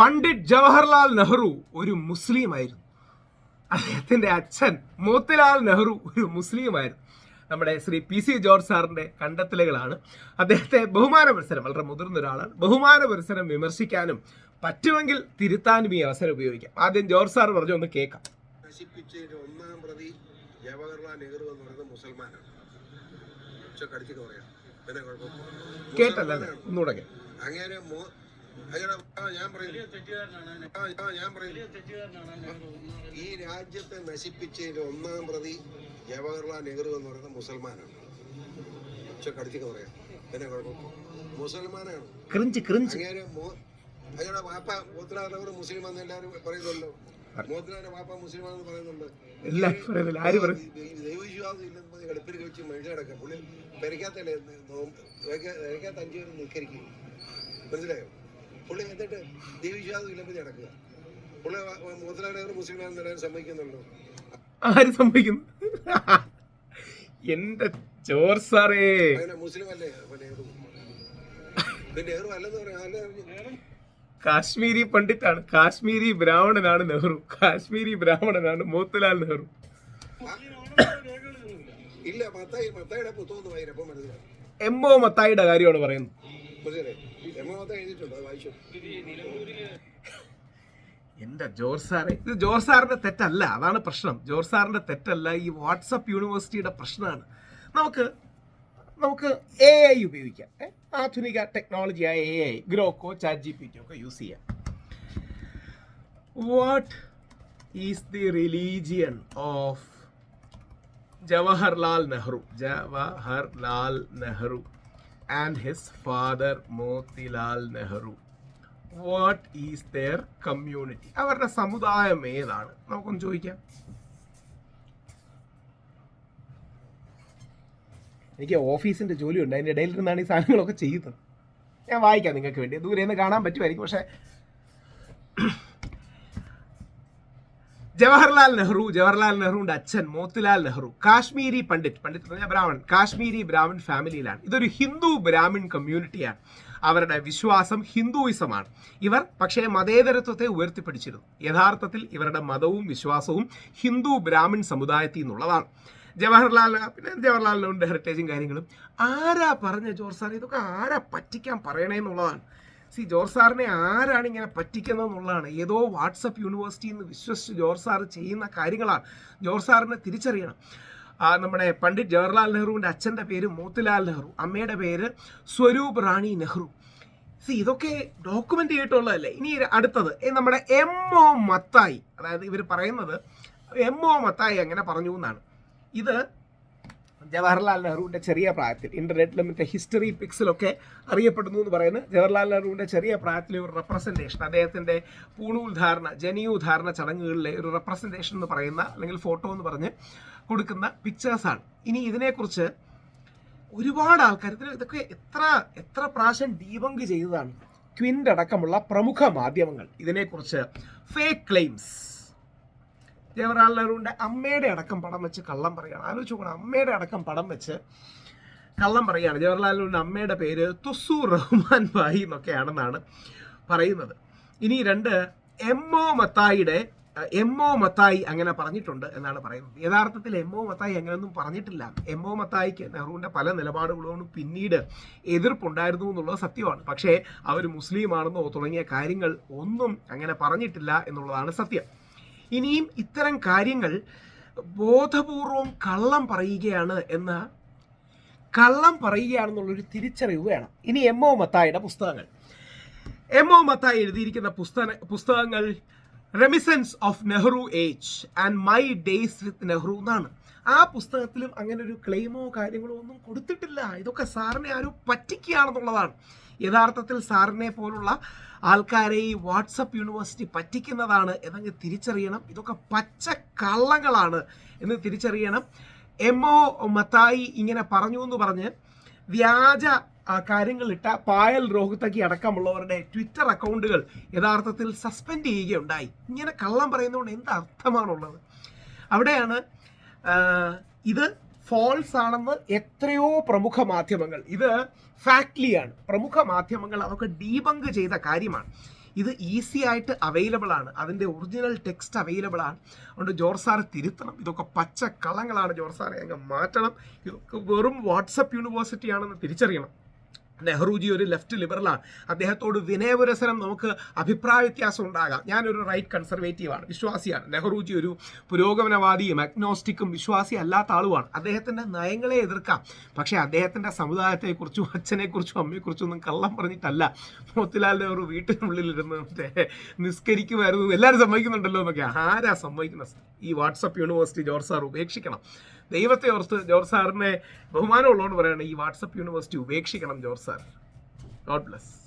പണ്ഡിറ്റ് ജവഹർലാൽ നെഹ്റു ഒരു മുസ്ലിമായിരുന്നു. അദ്ദേഹത്തിന്റെ അച്ഛൻ മോത്തിലാൽ നെഹ്റു ഒരു മുസ്ലിമായിരുന്നു. നമ്മുടെ ശ്രീ പി സി ജോർജ് സാറിന്റെ കണ്ടെത്തലുകളാണ്. അദ്ദേഹത്തെ ബഹുമാന പുരസരം വളരെ മുതിർന്ന ഒരാളാണ്. ബഹുമാന പുരസരം വിമർശിക്കാനും പറ്റുമെങ്കിൽ തിരുത്താനും ഈ അവസരം ഉപയോഗിക്കാം. ആദ്യം ജോർജ് സാർ പറഞ്ഞു ഒന്ന് കേൾക്കാം. ഒന്നാം പ്രതി ജവഹർലാൽ നെഹ്റു എന്ന് പറയുന്നത് മുസൽമാനാണ്. പറയാം. പിന്നെ കേട്ടല്ലേ. ഒന്നുകൂടെ അങ്ങനെ ഞാൻ പറയും. ഈ രാജ്യത്തെ നശിപ്പിച്ചതിന്റെ ഒന്നാം പ്രതി ജവഹർലാൽ നെഹ്റു എന്ന് പറയുന്നത് മുസൽമാനാണ്. ഉച്ച കടിച്ചൊക്കെ പറയാം. എന്നെ കുഴപ്പം? മുസൽമാനാണ്. Cringe cringe. അങ്ങനെ മോ- വാപ്പ മോത്തിലാറിനവർ മുസ്ലിം എന്ന് എല്ലാവരും പറയുന്നുണ്ടല്ലോ മോത്തിലാറിന്റെ വാപ്പ മുസ്ലിം ആണെന്ന് പറയുന്നുണ്ട്? ദൈവവിശ്വാസം ഇല്ലെന്ന് അടുപ്പിൽ വെച്ച് മനുഷ്യടക്കം പുള്ളി പെരക്കാത്തല്ലേ പെരക്കാത്ത അഞ്ചു പേരും നിൽക്കരിക്കും മനസ്സിലായോ? പുള്ളി എന്നിട്ട് ദൈവവിശ്വാസം ഇല്ലെന്ന് നടക്കുക. പുള്ളി നെഹ്റു മുസ്ലിം ആണെന്ന് എല്ലാവരും ആര് സമ്മതിക്കുന്നു എന്റെ ചോർ സാറേ. മുസ്ലിം അല്ലേ അപ്പൊ നെഹ്റു. നെഹ്റു അല്ലെന്ന് പറയാം കാശ്മീരി പണ്ഡിറ്റാണ്. കാശ്മീരി ബ്രാഹ്മണനാണ് നെഹ്റു. കാശ്മീരി ബ്രാഹ്മണനാണ് മോത്തിലാൽ നെഹ്റു. ഇല്ല മത്തായി മത്തായിയുടെ എം ഒ മത്തായിയുടെ കാര്യമാണ് പറയുന്നത്. എന്റെ ജോർജ് സാറേ? ഇത് ജോർജ് സാറിന്റെ തെറ്റല്ല. അതാണ് പ്രശ്നം. ജോർജ് സാറിന്റെ തെറ്റല്ല. ഈ വാട്സപ്പ് യൂണിവേഴ്സിറ്റിയുടെ പ്രശ്നമാണ്. നമുക്ക് നമുക്ക് എ ഐ ഉപയോഗിക്കാം? ആധുനിക ടെക്നോളജിയായ എ ഐ ഗ്രോക്കോ ചാറ്റ് ജി പി ടി ഒക്കെ യൂസ് ചെയ്യാം. What is the religion of Jawaharlal Nehru Jawaharlal Nehru and his father Motilal Nehru. What is their community അവരുടെ സമുദായം ഏതാണ്? നമുക്കൊന്ന് ചോദിക്കാം. എനിക്ക് ഓഫീസിന്റെ ജോലിയുണ്ട്. അതിന്റെ ഇടയിൽ നിന്നാണ് ഈ സാധനങ്ങളൊക്കെ ചെയ്യുന്നത്. ഞാൻ വായിക്കാം നിങ്ങൾക്ക് വേണ്ടി. ദൂരെ നിന്ന് കാണാൻ പറ്റുമായിരിക്കും. പക്ഷേ ജവഹർലാൽ നെഹ്റു ജവഹർലാൽ നെഹ്റുവിന്റെ അച്ഛൻ മോത്തിലാൽ നെഹ്റു കാശ്മീരി പണ്ഡിറ്റ് പണ്ഡിറ്റ് എന്ന് പറഞ്ഞാൽ ബ്രാഹ്മൺ കാശ്മീരി ബ്രാഹ്മൺ ഫാമിലിയിലാണ് ഇതൊരു ഹിന്ദു ബ്രാഹ്മിൺ കമ്മ്യൂണിറ്റിയാണ് അവരുടെ വിശ്വാസം ഹിന്ദുയിസമാണ് ഇവർ പക്ഷേ മതേതരത്വത്തെ ഉയർത്തിപ്പിടിച്ചിരുന്നു. യഥാർത്ഥത്തിൽ ഇവരുടെ മതവും വിശ്വാസവും ഹിന്ദു ബ്രാഹ്മിൺ സമുദായത്തിൽ നിന്നുള്ളതാണ്. ജവഹർലാൽ പിന്നെ ജവഹർലാൽ നെഹ്റുവിന്റെ ഹെറിറ്റേജും കാര്യങ്ങളും. ആരാ പറഞ്ഞ ജോർസാർ ഇതൊക്കെ ആരാ പറ്റിക്കാൻ പറയണേന്നുള്ളതാണ് സി ജോർജ് സാറിനെ ആരാണ് ഇങ്ങനെ പറ്റിക്കുന്നത് എന്നുള്ളതാണ് ഏതോ വാട്സപ്പ് യൂണിവേഴ്സിറ്റിയിൽ നിന്ന് വിശ്വസിച്ച് ജോർജ് സാർ ചെയ്യുന്ന കാര്യങ്ങളാണ്. ജോർജ് സാറിനെ തിരിച്ചറിയണം. നമ്മുടെ പണ്ഡിറ്റ് ജവഹർലാൽ നെഹ്റുവിന്റെ അച്ഛന്റെ പേര് മോത്തിലാൽ നെഹ്റു. അമ്മയുടെ പേര് സ്വരൂപ് റാണി നെഹ്റു. സി ഇതൊക്കെ ഡോക്യുമെന്റ് ചെയ്തിട്ടുള്ളതല്ലേ? ഇനി അടുത്തത് നമ്മുടെ എം ഒ മത്തായി അതായത് ഇവർ പറയുന്നത് എം ഒ മത്തായി അങ്ങനെ പറഞ്ഞു എന്നാണ്. ഇത് ജവഹർലാൽ നെഹ്റുവിന്റെ ചെറിയ പ്രായത്തിൽ ഇന്റർനെറ്റിലും മറ്റേ ഹിസ്റ്ററി പിക്സിലൊക്കെ അറിയപ്പെടുന്നു എന്ന് പറയുന്നത് ജവഹർലാൽ നെഹ്റുവിന്റെ ചെറിയ പ്രായത്തിലെ ഒരു റെപ്രസെന്റേഷൻ അദ്ദേഹത്തിന്റെ പൂണൂൽധാരണ ജനിയൂധാരണ ചടങ്ങുകളിലെ ഒരു റെപ്രസെന്റേഷൻ എന്ന് പറയുന്ന അല്ലെങ്കിൽ ഫോട്ടോ എന്ന് പറഞ്ഞ് കൊടുക്കുന്ന പിക്ചേഴ്സാണ് ഇനി ഇതിനെക്കുറിച്ച് ഒരുപാട് ആൾക്കാർ ഇതിന് ഇതൊക്കെ എത്ര എത്ര പ്രാവശ്യം ഡീബങ്ക് ചെയ്തതാണ്. ക്വിന്റെ അടക്കമുള്ള പ്രമുഖ മാധ്യമങ്ങൾ ഇതിനെക്കുറിച്ച് ഫേക്ക് ക്ലെയിംസ് ജവഹർലാൽ നെഹ്റുവിന്റെ അമ്മയുടെ അടക്കം പടം വെച്ച് കള്ളം പറയുകയാണ് ആലോചിച്ച് അമ്മയുടെ അടക്കം പടം വെച്ച് കള്ളം പറയുകയാണ് ജവഹർലാൽ നെഹ്റുവിന്റെ അമ്മയുടെ പേര് തുസൂർ റഹ്മാൻ ഭായി എന്നൊക്കെയാണെന്നാണ് പറയുന്നത്. ഇനി രണ്ട് എം ഒ മത്തായിയുടെ എം ഒ മത്തായി അങ്ങനെ പറഞ്ഞിട്ടുണ്ട് എന്നാണ് പറയുന്നത്. യഥാർത്ഥത്തിൽ എം ഒ മത്തായി അങ്ങനെയൊന്നും പറഞ്ഞിട്ടില്ല. എം ഒ മത്തായിക്ക് നെഹ്റുവിന്റെ പല നിലപാടുകളോടും പിന്നീട് എതിർപ്പുണ്ടായിരുന്നു എന്നുള്ളത് സത്യമാണ്. പക്ഷേ അവർ മുസ്ലിമാണെന്നോ തുടങ്ങിയ കാര്യങ്ങൾ ഒന്നും അങ്ങനെ പറഞ്ഞിട്ടില്ല എന്നുള്ളതാണ് സത്യം. ഇനിയും ഇത്തരം കാര്യങ്ങൾ ബോധപൂർവം കള്ളം പറയുകയാണ് എന്ന കള്ളം പറയുകയാണെന്നുള്ളൊരു തിരിച്ചറിവ് വേണം. ഇനി എം ഒ മത്തായുടെ പുസ്തകങ്ങൾ. എം ഒ മത്തായി എഴുതിയിരിക്കുന്ന പുസ്തക പുസ്തകങ്ങൾ reminiscences of Nehru age and my days with Nehru എന്നാണ്. ആ പുസ്തകത്തിലും അങ്ങനെ ഒരു ക്ലെയിമോ കാര്യങ്ങളോ ഒന്നും കൊടുത്തിട്ടില്ല. ഇതൊക്കെ സാറിനെ ആരും പറ്റിക്കുകയാണെന്നുള്ളതാണ്. യഥാർത്ഥത്തിൽ സാറിനെ പോലുള്ള ആൾക്കാരെ ഈ വാട്സപ്പ് യൂണിവേഴ്സിറ്റി പറ്റിക്കുന്നതാണ് എന്നങ്ങ് തിരിച്ചറിയണം. ഇതൊക്കെ പച്ച കള്ളങ്ങളാണ് എന്ന് തിരിച്ചറിയണം. എം ഒ മത്തായി ഇങ്ങനെ പറഞ്ഞു എന്ന് പറഞ്ഞ് വ്യാജ കാര്യങ്ങളിട്ട പായൽ രോഹിത്തക്കി അടക്കമുള്ളവരുടെ ട്വിറ്റർ അക്കൗണ്ടുകൾ യഥാർത്ഥത്തിൽ സസ്പെൻഡ് ചെയ്യുകയുണ്ടായി. ഇങ്ങനെ കള്ളം പറയുന്നതുകൊണ്ട് എന്ത് അർത്ഥമാണുള്ളത്? അവിടെയാണ് ഇത് ഫോൾസ് ആണെന്ന് എത്രയോ പ്രമുഖ മാധ്യമങ്ങൾ. ഇത് ഫാക്ട്ലിയാണ് പ്രമുഖ മാധ്യമങ്ങൾ അതൊക്കെ ഡീബങ്ക് ചെയ്ത കാര്യമാണ്. ഇത് ഈസി ആയിട്ട് അവൈലബിൾ ആണ്. അതിന്റെ ഒറിജിനൽ ടെക്സ്റ്റ് അവൈലബിൾ ആണ്. അതുകൊണ്ട് ജോർജ് സാർ തിരുത്തണം. ഇതൊക്കെ പച്ച കളങ്ങളാണ് ജോർജ് സാറെ. അങ്ങ് മാറ്റണം. ഇതൊക്കെ വെറും വാട്സപ്പ് യൂണിവേഴ്സിറ്റി ആണെന്ന് തിരിച്ചറിയണം. നെഹ്റുജി ഒരു ലെഫ്റ്റ് ലിബറലാണ്. അദ്ദേഹത്തോട് വിനയപുരസരം നമുക്ക് അഭിപ്രായ വ്യത്യാസം ഉണ്ടാകാം. ഞാനൊരു റൈറ്റ് കൺസർവേറ്റീവാണ് വിശ്വാസിയാണ്. നെഹ്റുജി ഒരു പുരോഗമനവാദിയും അഗ്നോസ്റ്റിക്കും വിശ്വാസി അല്ലാത്ത ആളുമാണ്. അദ്ദേഹത്തിന്റെ നയങ്ങളെ എതിർക്കാം. പക്ഷേ അദ്ദേഹത്തിന്റെ സമുദായത്തെക്കുറിച്ചും അച്ഛനെക്കുറിച്ചും അമ്മയെക്കുറിച്ചും ഒന്നും കള്ളം പറഞ്ഞിട്ടല്ല. മോത്തിലാൽ നെഹ്റു വീട്ടിനുള്ളിലിരുന്ന് നിസ്കരിക്കുമായിരുന്നു. എല്ലാവരും സമ്മതിക്കുന്നുണ്ടല്ലോ എന്നൊക്കെ. ആരാ സമ്മതിക്കുന്നത് ഈ വാട്സപ്പ് യൂണിവേഴ്സിറ്റി ജോർജ് സാർ ഉപേക്ഷിക്കണം. ദൈവത്തെ ഓർത്ത് ജോർജ് സാറിനെ ബഹുമാനമുള്ളതുകൊണ്ട് പറയുകയാണ് ഈ വാട്സപ്പ് യൂണിവേഴ്സിറ്റി ഉപേക്ഷിക്കണം ജോർജ് sir. God bless.